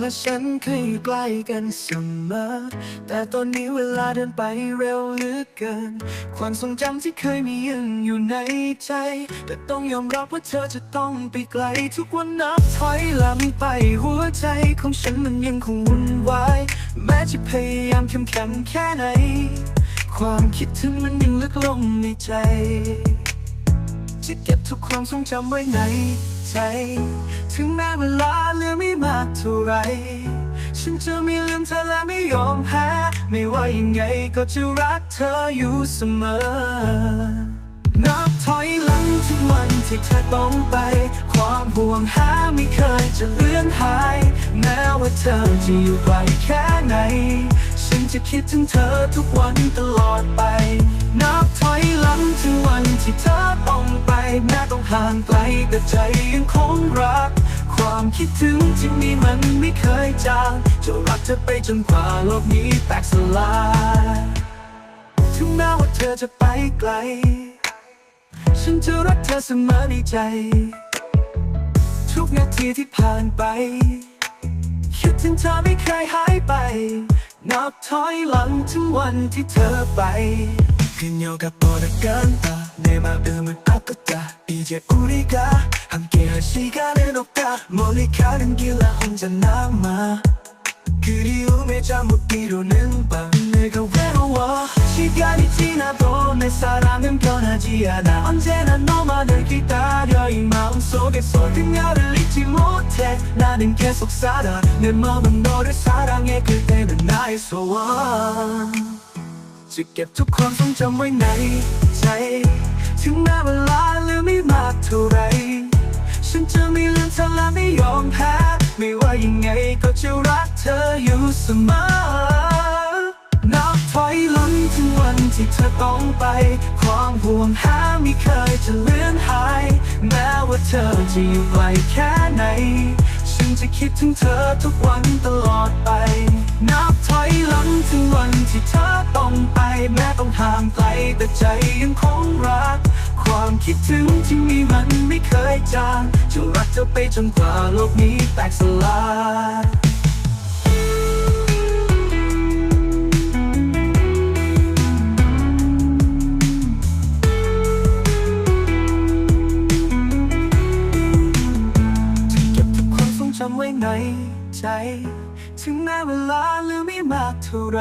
และฉันเคยอยู่ใกล้กันเสมอ แต่ตอนนี้เวลาเดินไปเร็วเหลือเกิน ความทรงจำที่เคยมียังอยู่ในใจ แต่ต้องยอมรับว่าเธอจะต้องไปไกล ทุกวันนับถอยหลังไปหัวใจของฉันมันยังคงวุ่นวาย แม้จะพยายามเข้มแข็งแค่ไหน ความคิดถึงมันยังลึกลงในใจ จะเก็บทุกความทรงจำไว้ในใจ ถึงแม้เวลาเหลือไม่มากเท่าไร ฉันจะไม่ลืมเธอและไม่ยอมแพ้ ไม่ว่ายังไงก็จะรักเธออยู่เสมอ นับถอยหลังถึงวันที่เธอต้องไป ความห่วงหาไม่เคยจะเลือนหาย แม้ว่าเธอจะอยู่ไกลแค่ไหน ฉันจะคิดถึงเธอทุกวันตลอดไป นับถอยหลัง ไกลแต่ใจยังคงรัก ความคิดถึงที่มีมันไม่เคยจางจะรักเธอไปจนกว่าโลกนี้แตกสลายถึงแม้ว่าเธอจะไปไกล ฉันจะรักเธอเสมอในใจ ทุกนาทีที่ผ่านไป คิดถึงเธอไม่เคยหายไป นับถอยหลังถึงวันที่เธอไป 그녀가 뻗어간다. 내 마음은 아프다. 이제 우리가 함께할 시간은 없다. 멀리 가는 길 나 혼자 남아. 그리움에 잠못 이루는 밤. 내가 외로워. 시간이 지나도 내 사랑은 변하지 않아. 언제나 너만을 기다려. 이 마음속에서 그녀를 잊지 못해. 나는 계속 살아. 내 마음은 너를 사랑해. 그대는 나의 소원 จะเก็บทุกความทรงจำไว้ในใจ ถึงแม้เวลาเหลือไม่มากเท่าไร ฉันจะไม่ลืมเธอและไม่ยอมแพ้ ไม่ว่ายังไงก็จะรักเธออยู่เสมอ นับถอยหลังถึงวันที่เธอต้องไป ความห่วงหาไม่เคยจะเลือนหาย แม้ว่าเธอจะอยู่ไกลแค่ไหนฉัน จะคิดถึงเธอทุกวันตลอดไป นับถอยหลังถึงวันที่เธอต้องไป แม้ต้องห่างไกลแต่ใจยังคงรัก ความคิดถึงที่มีมันไม่เคยจางจะรักเธอไปจนกว่าโลกนี้แตกสลาย จำไว้ในใจ ถึงแม้เวลาเหลือไม่มากเท่าไร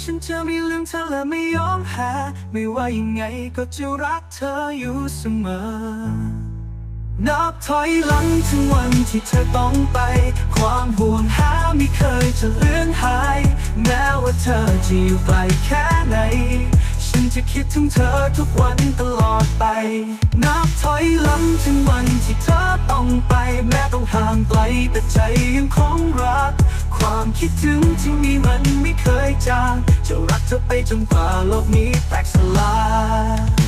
ฉันจะไม่ลืมเธอและไม่ยอมแพ้ไม่ว่ายังไงก็จะรักเธออยู่เสมอ นับถอยหลังถึงวันที่เธอต้องไป ความห่วงหาไม่เคยจะเลือนหาย แม้ว่าเธอจะอยู่ไกลแค่ไหน ฉันจะคิดถึงเธอทุกวันตลอดไป นับถอยหลังถึงวันที่เธอต้องไป แต่ใจยังคงรัก ความคิดถึงที่มีมันไม่เคยจาง จะรักเธอไปจนกว่าโลกนี้แตกสลาย